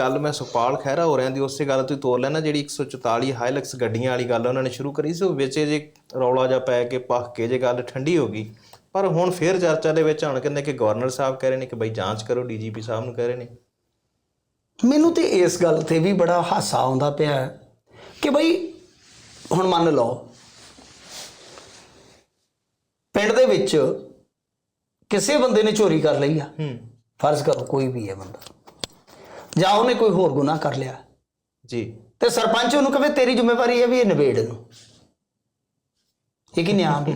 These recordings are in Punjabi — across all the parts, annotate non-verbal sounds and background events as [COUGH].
ਗੱਲ ਮੈਂ ਸੁਪਾਲ ਖਹਿਰਾ ਹੋ ਰਿਆਂ ਦੀ ਉਸੇ ਗੱਲ ਤੋਂ ਤੋਰ ਲੈਣਾ ਜਿਹੜੀ 144 ਹਾਈਲੈਕਸ ਗੱਡੀਆਂ ਵਾਲੀ ਗੱਲ ਉਹਨਾਂ ਨੇ ਸ਼ੁਰੂ ਕਰੀ ਸੀ ਉਹ ਵਿੱਚ ਜੇ ਰੌਲਾ ਜਾ ਪੈ ਕੇ ਪੱਕ ਕੇ ਜੇ ਗੱਲ ਠੰਡੀ ਹੋ ਗਈ। ਪਰ ਹੁਣ ਫੇਰ ਚਰਚਾ ਦੇ ਵਿੱਚ ਆਣ ਕਹਿੰਦੇ ਕਿ ਗਵਰਨਰ ਸਾਹਿਬ ਕਹਿ ਰਹੇ ਨੇ ਕਿ ਬਈ ਜਾਂਚ ਕਰੋ ਡੀਜੀਪੀ ਸਾਹਿਬ ਨੂੰ ਕਹਿ ਰਹੇ ਨੇ। ਮੈਨੂੰ ਤੇ ਇਸ ਗੱਲ ਤੇ ਵੀ ਬੜਾ ਹਾਸਾ ਆਉਂਦਾ ਪਿਆ ਹੈ ਕਿ ਬਈ ਹੁਣ ਮੰਨ ਲਓ ਪਿੰਡ ਦੇ ਵਿੱਚ ਕਿਸੇ ਬੰਦੇ ਨੇ ਚੋਰੀ ਕਰ ਲਈ ਆ। ਹੂੰ। ਫਰਜ਼ ਕਰੋ ਕੋਈ ਵੀ ਹੈ ਬੰਦਾ। ਜਾਂ ਉਹਨੇ ਕੋਈ ਹੋਰ ਗੁਨਾਹ ਕਰ ਲਿਆ? ਜੀ। ਤੇ ਸਰਪੰਚ ਉਹਨੂੰ ਕਹੇ ਤੇਰੀ ਜ਼ਿੰਮੇਵਾਰੀ ਹੈ ਵੀ ਇਹ ਨਿਬੇੜ ਨੂੰ ਇਹ ਕੀ ਨਿਆਂ ਵੀ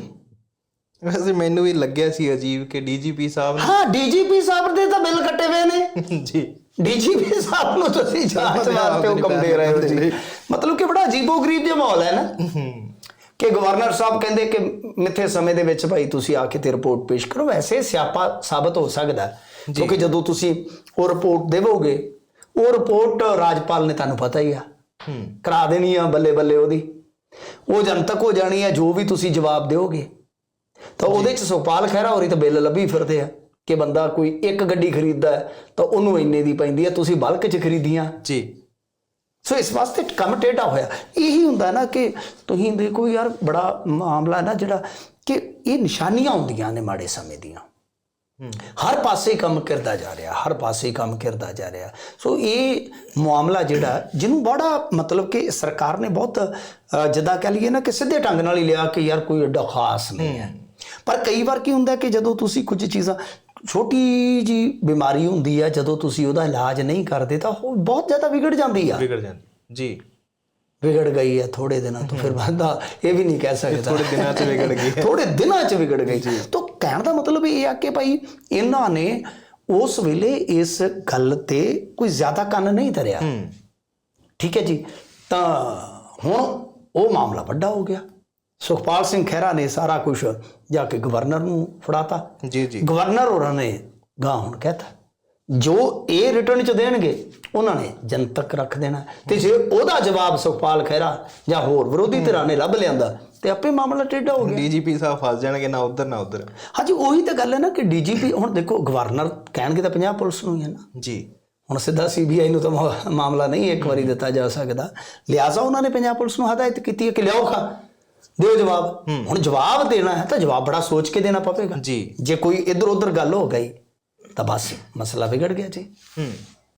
ਵੈਸੇ ਮੈਨੂੰ ਵੀ ਲੱਗਿਆ ਸੀ ਅਜੀਬ ਕਿ ਡੀਜੀਪੀ ਸਾਹਿਬ ਹਾਂ ਡੀਜੀਪੀ ਸਾਹਿਬ ਦੇ ਤਾਂ ਬਿੱਲ ਕੱਟੇ ਹੋਏ ਨੇ। [LAUGHS] ਜੀ। ਡੀਜੀਪੀ ਸਾਹਿਬ ਨੂੰ ਤੁਸੀਂ [LAUGHS] ਜਾਂਚ ਵਾਸਤੇ ਹੁਕਮ ਦੇ ਰਹੇ ਹੋ ਜੀ। ਮਤਲਬ ਕਿ ਬੜਾ ਅਜੀਬੋ-ਗਰੀਬ ਜਿਹਾ ਮਾਹੌਲ ਹੈ ਨਾ। ਕਿ ਗਵਰਨਰ ਸਾਹਿਬ ਕਹਿੰਦੇ ਕਿ ਮਿੱਥੇ ਸਮੇਂ ਦੇ ਵਿੱਚ ਭਾਈ ਤੁਸੀਂ ਆ ਕੇ ਤੇ ਰਿਪੋਰਟ ਪੇਸ਼ ਕਰੋ। ਵੈਸੇ ਸਿਆਪਾ ਸਾਬਤ ਹੋ ਸਕਦਾ। ਕਿਉਂਕਿ ਜਦੋਂ ਤੁਸੀਂ ਉਹ ਰਿਪੋਰਟ ਦੇਵੋਗੇ ਉਹ ਰਿਪੋਰਟ ਰਾਜਪਾਲ ਨੇ ਤੁਹਾਨੂੰ ਪਤਾ ਹੀ ਆ। ਹੂੰ। ਕਰਾ ਦੇਣੀ ਆ ਬੱਲੇ ਬੱਲੇ ਉਹਦੀ। ਉਹ ਜਨਤਕ ਹੋ ਜਾਣੀ ਆ ਜੋ ਵੀ ਤੁਸੀਂ ਜਵਾਬ ਦਿਓਗੇ। ਤਾਂ ਉਹਦੇ ਚ ਸੁਖਪਾਲ ਖਹਿਰਾ ਹੋਰੀ ਤਾਂ ਬਿੱਲ ਲੱਭੀ ਫਿਰਦੇ ਆ ਕਿ ਬੰਦਾ ਕੋਈ ਇੱਕ ਗੱਡੀ ਖਰੀਦਦਾ ਤਾਂ ਉਹਨੂੰ ਇੰਨੇ ਦੀ ਪੈਂਦੀ ਆ ਤੁਸੀਂ ਬਲਕ ਚ ਖਰੀਦੀਆਂ। ਜੀ। ਸੋ ਇਸ ਵਾਸਤੇ ਕੰਮ ਟੇਢਾ ਹੋਇਆ। ਇਹੀ ਹੁੰਦਾ ਨਾ ਕਿ ਤੁਸੀਂ ਦੇਖੋ ਯਾਰ ਬੜਾ ਮਾਮਲਾ ਨਾ ਜਿਹੜਾ ਕਿ ਇਹ ਨਿਸ਼ਾਨੀਆਂ ਹੁੰਦੀਆਂ ਨੇ ਮਾੜੇ ਸਮੇਂ ਦੀਆਂ। ਹਰ ਪਾਸੇ ਕੰਮ ਕਰਦਾ ਜਾ ਰਿਹਾ ਹਰ ਪਾਸੇ ਕੰਮ ਕਰਦਾ ਜਾ ਰਿਹਾ। ਸੋ ਇਹ ਮਾਮਲਾ ਜਿਹੜਾ ਜਿਹਨੂੰ ਬੜਾ ਮਤਲਬ ਕਿ ਸਰਕਾਰ ਨੇ ਬਹੁਤ ਜਿੱਦਾਂ ਕਹ ਲਈਏ ਨਾ ਕਿ ਸਿੱਧੇ ਢੰਗ ਨਾਲ ਹੀ ਲਿਆ ਕਿ ਯਾਰ ਕੋਈ ਏਡਾ ਖਾਸ ਨਹੀਂ ਹੈ। ਪਰ ਕਈ ਵਾਰ ਕੀ ਹੁੰਦਾ ਕਿ ਜਦੋਂ ਤੁਸੀਂ ਕੁਝ ਚੀਜ਼ਾਂ ਛੋਟੀ ਜੀ ਬਿਮਾਰੀ ਹੁੰਦੀ ਹੈ ਜਦੋਂ ਤੁਸੀਂ ਉਹਦਾ ਇਲਾਜ ਨਹੀਂ ਕਰਦੇ ਤਾਂ ਉਹ ਬਹੁਤ ਜ਼ਿਆਦਾ ਵਿਗੜ ਜਾਂਦੀ ਆ। ਵਿਗੜ ਜਾਂਦੀ ਜੀ। ਵਿਗੜ ਗਈ ਹੈ ਥੋੜੇ ਦਿਨਾਂ ਤੋਂ ਫਿਰ ਬੰਦਾ ਇਹ ਵੀ ਨਹੀਂ ਕਹਿ ਸਕਦਾ। ਥੋੜੇ ਦਿਨਾਂ 'ਚ ਵਿਗੜ ਗਈ। ਥੋੜੇ ਦਿਨਾਂ 'ਚ ਵਿਗੜ ਗਈ। ਤਾਂ ਕਹਿਣ ਦਾ ਮਤਲਬ ਇਹ ਆ ਕਿ ਭਾਈ ਇਹਨਾਂ ਨੇ ਉਸ ਵੇਲੇ ਇਸ ਗੱਲ ਤੇ ਕੋਈ ਜ਼ਿਆਦਾ ਕੰਨ ਨਹੀਂ ਧਰਿਆ। ਠੀਕ ਹੈ ਜੀ? ਤਾਂ ਹੁਣ ਉਹ ਮਾਮਲਾ ਵੱਡਾ ਹੋ ਗਿਆ। ਸੁਖਪਾਲ ਸਿੰਘ ਖਹਿਰਾ ਨੇ ਸਾਰਾ ਕੁਝ ਜਾ ਕੇ ਗਵਰਨਰ ਨੂੰ ਫੜਾਤਾ। ਜੀ ਜੀ। ਗਵਰਨਰ ਹੋਰਾਂ ਨੇ ਗਾਂ ਹੁਣ ਕਹਿਤਾ। ਜੋ ਇਹ ਰਿਟਰਨ ਚ ਦੇਣਗੇ ਉਹਨਾਂ ਨੇ ਜਨਤਕ ਰੱਖ ਦੇਣਾ। ਤੇ ਜੇ ਉਹਦਾ ਜਵਾਬ ਸੁਖਪਾਲ ਖਹਿਰਾ ਜਾਂ ਹੋਰ ਵਿਰੋਧੀ ਧਿਰਾਂ ਨੇ ਲੱਭ ਲਿਆਂਦਾ ਤੇ ਆਪੇ ਮਾਮਲਾ ਟੇਢਾ ਹੋ ਗਿਆ। ਡੀਜੀਪੀ ਸਾਹਿਬ ਫਸ ਜਾਣਗੇ ਨਾ ਉਧਰ ਨਾ ਉਧਰ। ਹਾਂਜੀ ਉਹੀ ਤਾਂ ਗੱਲ ਹੈ ਨਾ ਕਿ ਡੀਜੀਪੀ ਹੁਣ ਦੇਖੋ ਗਵਰਨਰ ਕਹਿਣਗੇ ਤਾਂ ਪੰਜਾਬ ਪੁਲਿਸ ਨੂੰ ਹੀ ਹੈ ਨਾ। ਜੀ। ਹੁਣ ਸਿੱਧਾ ਸੀਬੀਆਈ ਨੂੰ ਤਾਂ ਮਾਮਲਾ ਨਹੀਂ ਇੱਕ ਵਾਰੀ ਦਿੱਤਾ ਜਾ ਸਕਦਾ। ਲਿਆਜ਼ਾ ਉਹਨਾਂ ਨੇ ਪੰਜਾਬ ਪੁਲਿਸ ਨੂੰ ਹਦਾਇਤ ਕੀਤੀ ਹੈ ਕਿ ਲਿਆਓ ਖਾ ਦਿਓ ਜਵਾਬ। ਹੁਣ ਜਵਾਬ ਦੇਣਾ ਹੈ ਤਾਂ ਜਵਾਬ ਬੜਾ ਸੋਚ ਕੇ ਦੇਣਾ ਪਵੇਗਾ। ਜੀ। ਜੇ ਕੋਈ ਇੱਧਰ ਉੱਧਰ ਗੱਲ ਹੋ ਗਈ ਤਾਂ ਬਸ ਮਸਲਾ ਵਿਗੜ ਗਿਆ ਜੀ।